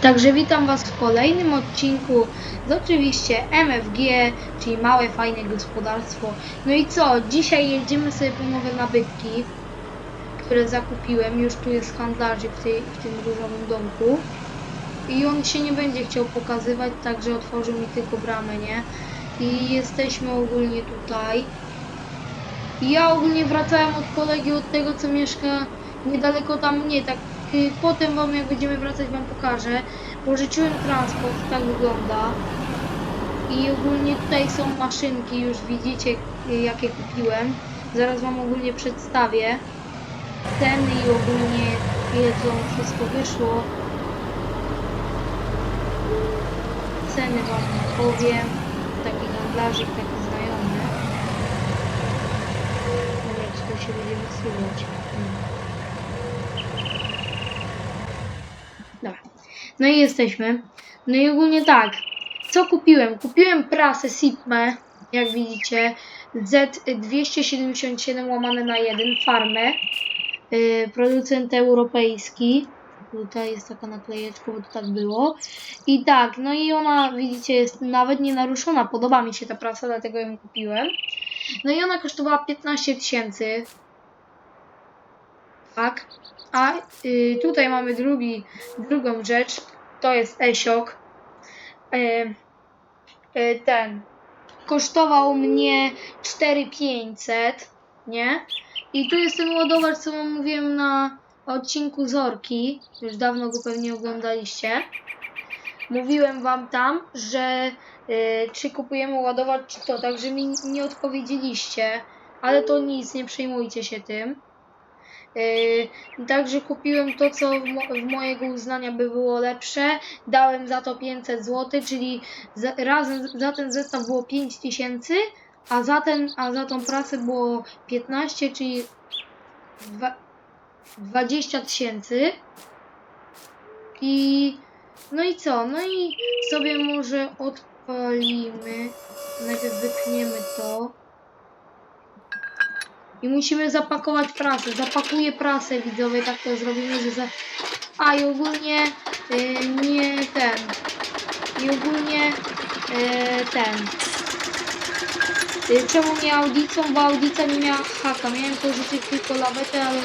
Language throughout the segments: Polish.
Także witam Was w kolejnym odcinku z oczywiście MFG, czyli Małe Fajne Gospodarstwo. No i co? Dzisiaj jedziemy sobie po nowe nabytki, które zakupiłem. Już tu jest handlarzyk w, tej, w tym różowym domku. I on się nie będzie chciał pokazywać, także otworzył mi tylko bramę, nie? I jesteśmy ogólnie tutaj. I ja ogólnie wracałem od kolegi, od tego co mieszka niedaleko tam mnie, tak potem wam jak będziemy wracać wam pokażę. Pożyczyłem transport, tak wygląda. I ogólnie tutaj są maszynki, już widzicie jakie kupiłem. Zaraz wam ogólnie przedstawię. Ceny i ogólnie ile to wszystko wyszło. Ceny wam powiem. Taki handlarzyk, taki znajomy. Dobra, czy to się będzie wysyłać? Hmm. No i jesteśmy. No i ogólnie tak. Co kupiłem? Kupiłem prasę Sipme, jak widzicie. Z277 łamane na 1 farmę. Yy, producent europejski. Tutaj jest taka naklejeczka, bo to tak było. I tak, no i ona, widzicie, jest nawet nie naruszona. Podoba mi się ta prasa, dlatego ją kupiłem. No i ona kosztowała 15 tysięcy. Tak. A y, tutaj mamy drugi, drugą rzecz. To jest Esiok. Y, y, ten. Kosztował mnie 4500, nie? I tu jest ten ładowacz, co wam mówiłem na odcinku Zorki. Już dawno go pewnie oglądaliście. Mówiłem wam tam, że y, czy kupujemy ładowacz, czy to, także mi nie odpowiedzieliście. Ale to nic, nie przejmujcie się tym. Yy, także kupiłem to, co w, mo w mojego uznania by było lepsze. Dałem za to 500 zł, czyli za, razem za ten zestaw było 5000, a za, ten, a za tą pracę było 15, czyli dwa, 20 tysięcy. I no i co? No i sobie może odpalimy. Najpierw wypniemy to. I musimy zapakować prasę. Zapakuję prasę widzowie, tak to zrobimy, że za... A i ogólnie y, nie ten. I ogólnie y, ten. Y, czemu nie audicą? Bo audica nie miała haka. Miałem pożyczyć tylko lawetę, ale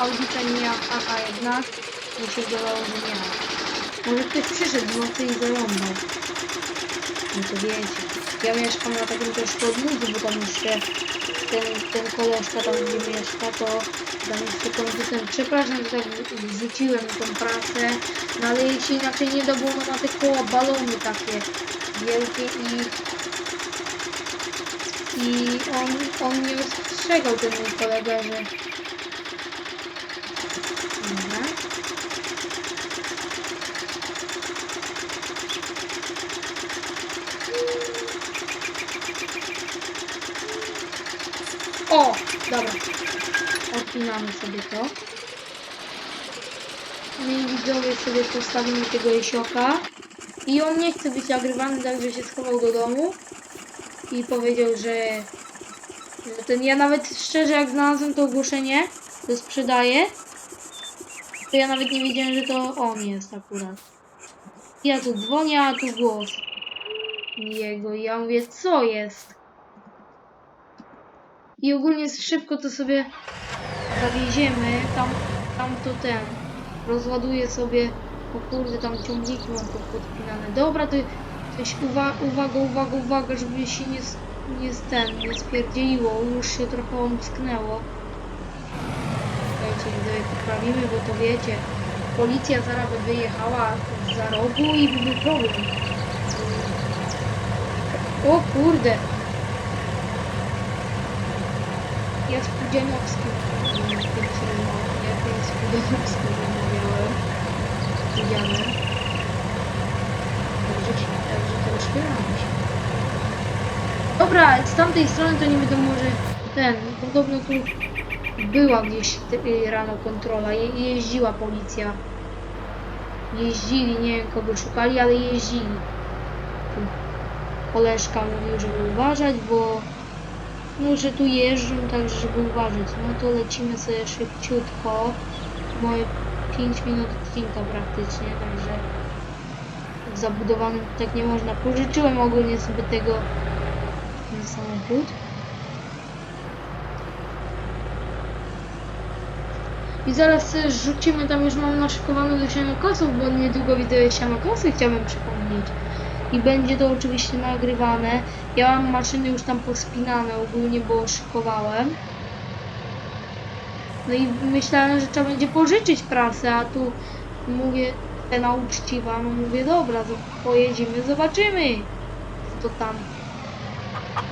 audica nie miała haka jednak. Mi się zdawało, że. Może ktoś przyszedł w nocy i zarąbał. To wiecie. Ja mieszkam na takim troszkę odludziu, bo tam jeszcze ten, ten koleżka tam gdzie mieszka, to tam jeszcze kondycent. Przepraszam, że tak wrzuciłem tą pracę, no ale jej się inaczej nie da, bo ona ma te koła balony takie wielkie i i on, on nie ostrzegał ten mój kolega, że Dobra. O! Dobra. Odpinamy sobie to. No i widzowie sobie postawimy tego jesioka. I on nie chce być nagrywany, także się schował do domu. I powiedział, że, że ten ja nawet szczerze jak znalazłem to ogłoszenie, to sprzedaję, to ja nawet nie wiedziałem, że to on jest akurat. Ja tu dzwonię, a tu głos jego. Ja mówię, co jest? I ogólnie szybko to sobie zawieziemy. Tam, tam to ten. Rozładuję sobie. O kurde, tam ciągniki mam pod- podpinane. Dobra, to coś uwa uwaga, uwaga, uwaga, żeby się nie, nie ten, nie spierdzieliło. Już się trochę omsknęło. Czekajcie, widzowie, poprawimy, bo to wiecie. Policja zaraz by wyjechała za rogu i by był problem. O kurde, Ja z Pudzianowskim. Ja też z Pudzianowskim rozmawiałem. Pudzianem. Także, także to rozśmiałam się. Dobra, z tamtej strony to nie wiadomo, że ten, podobno tu była gdzieś y, rano kontrola, je, jeździła policja. Jeździli, nie wiem kogo szukali, ale jeździli. Koleżka mówił, żeby uważać, bo no, że tu jeżdżą, także żeby uważać. No to lecimy sobie szybciutko. Moje 5 minut odcinka praktycznie, także zabudowanym, tak nie można. Pożyczyłem ogólnie sobie tego ten samochód. I zaraz rzucimy, tam już mam naszykowane do sianokosów, bo niedługo widzę sianokosy, chciałbym przypomnieć. I będzie to oczywiście nagrywane. Ja mam maszyny już tam pospinane ogólnie, bo szykowałem. No i myślałem, że trzeba będzie pożyczyć prasę, a tu mówię, cena uczciwa, no mówię, dobra, pojedziemy, zobaczymy, co to tam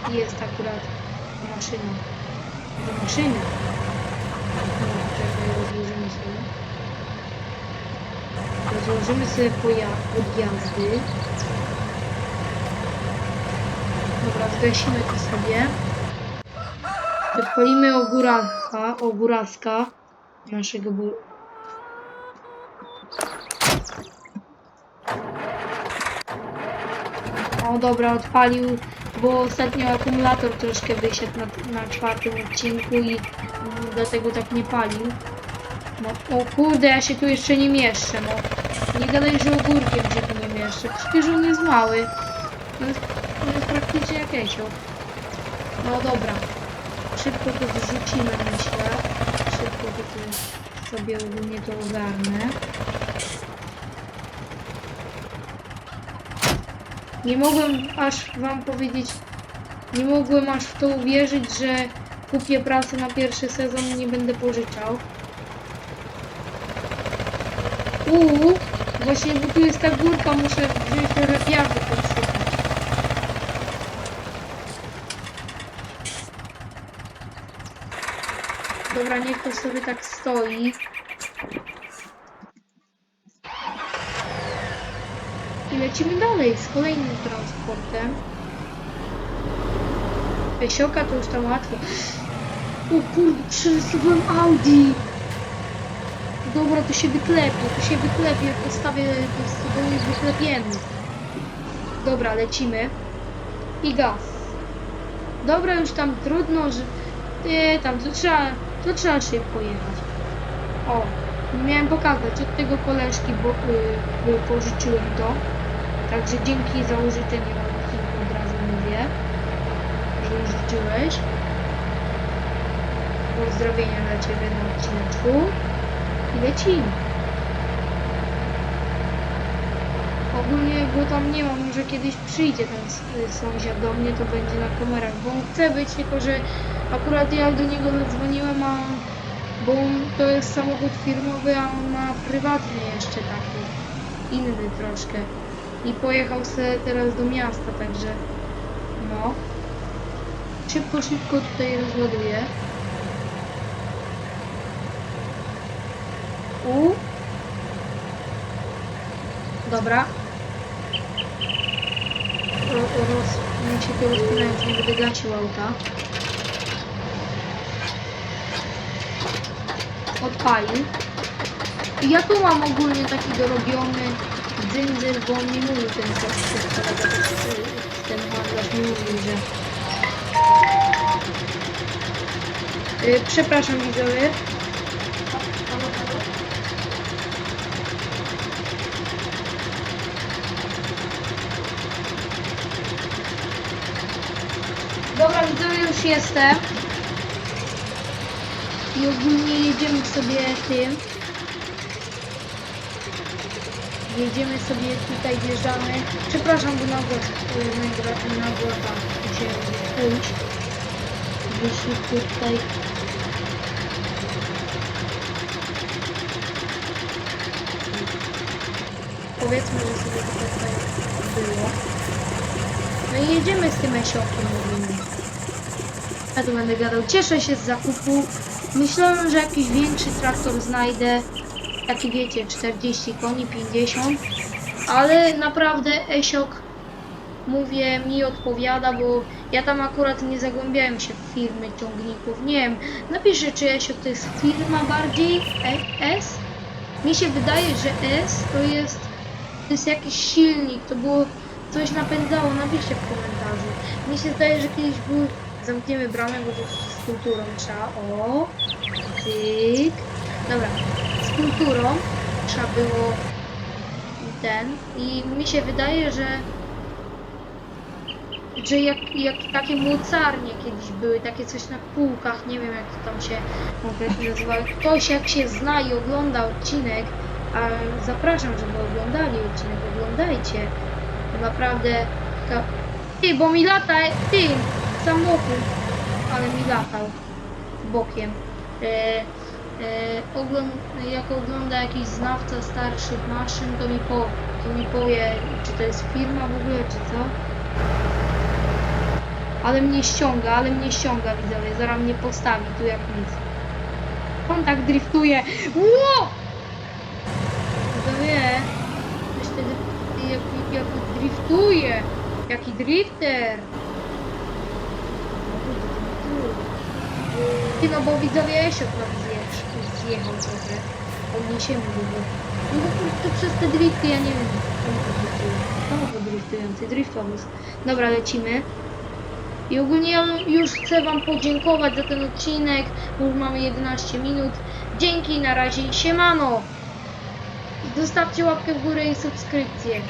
jest akurat maszyna. Do maszyny. No, rozłożymy sobie. Rozłożymy sobie poja- podjazdy. Dobra, zgasimy to sobie. Odpalimy ogóraka, ogóraska naszego bu... O dobra, odpalił, bo ostatnio akumulator troszkę wysiadł na, na czwartym odcinku i dlatego tak nie palił. No, o kurde, ja się tu jeszcze nie mieszczę, no. Nie gadaj, że ogórkiem się tu nie mieszczę, przecież on jest mały. Jest Esio. No dobra. Szybko to wrzucimy, myślę. Szybko tutaj sobie ogólnie to ogarnę. Nie mogłem aż wam powiedzieć, nie mogłem aż w to uwierzyć, że kupię pracę na pierwszy sezon i nie będę pożyczał. Uuu, właśnie bo tu jest ta górka, muszę wziąć trochę podsypać. Dobra, niech to sobie tak stoi. I lecimy dalej z kolejnym transportem. Esioka to już tam łatwo. O kurde, przerysowałem Audi! Dobra, to się wyklepie, to się wyklepie, postawię stodoły i wyklepiemy. Dobra, lecimy. I gaz. Dobra, już tam trudno, że... Nie, tam to trzeba, to trzeba szybko jechać. O, miałem pokazać od tego koleżki, bo y, y, pożyczyłem to. Także dzięki za użyczenie odcinku od razu mówię, że użyczyłeś. Pozdrowienia dla Ciebie na odcineczku. I lecimy. Ogólnie go tam nie ma, może kiedyś przyjdzie ten y, sąsiad do mnie, to będzie na kamerach, bo on chce być, tylko że akurat ja do niego zadzwoniłem, a on, bo on, to jest samochód firmowy, a on ma prywatny jeszcze taki, inny troszkę. I pojechał se teraz do miasta, także no. Szybko, szybko tutaj rozładuję. U. Dobra. Ro, roz, się to rozpinając, nie będę gasił auta. Odpalił. I ja tu mam ogólnie taki dorobiony dzyndzyn, bo mi mówił ten co kolega, ten handlarz mi mówił, że... Y, Przepraszam widzowie. Dobra, widzowie, już jestem. I ogólnie jedziemy sobie tym. Jedziemy sobie tutaj, wjeżdżamy. Przepraszam, bo na głos, nagra- na głos tam musiałem pójść. Wyszli tutaj. Powiedzmy, że sobie tutaj było. No i jedziemy z tym esiokiem mówimy. Ja będę gadał. Cieszę się z zakupu. Myślałem, że jakiś większy traktor znajdę. Taki wiecie, 40 koni, 50. Ale naprawdę Esiok, mówię, mi odpowiada, bo ja tam akurat nie zagłębiałem się w firmy ciągników. Nie wiem, napiszę, czy Esiok to jest firma bardziej E- S? Mi się wydaje, że S to jest, to jest jakiś silnik, to było coś napędzało, napiszcie w komentarzu. Mi się zdaje, że kiedyś był, zamkniemy bramę, bo to z kulturą trzeba, o, tyk, dobra, z kulturą trzeba było ten i mi się wydaje, że że jak, jak takie mocarnie kiedyś były, takie coś na półkach, nie wiem jak to tam się konkretnie nazywa. Ktoś jak się zna i ogląda odcinek, a zapraszam, żeby oglądali odcinek, oglądajcie. Naprawdę. Ty, bo mi lata, ty, samochód, ale mi latał bokiem. E, e, ogląd, jak ogląda jakiś znawca starszych maszyn, to mi, po, to mi powie, czy to jest firma w ogóle, czy co. Ale mnie ściąga, ale mnie ściąga, widzowie. Zaraz mnie postawi tu jak nic. On tak driftuje. Ło! Widzowie, wtedy jak, jak driftuje. Jaki drifter. Ty no bo widzowie Esiok nam zjechał trochę. Podniesiemy go. No bo to, przez te drifty ja nie wiem. Samochód driftujący, driftowóz. Dobra, lecimy. I ogólnie ja już chcę Wam podziękować za ten odcinek, bo już mamy 11 minut. Dzięki, na razie, siemano! Zostawcie łapkę w górę i subskrypcję.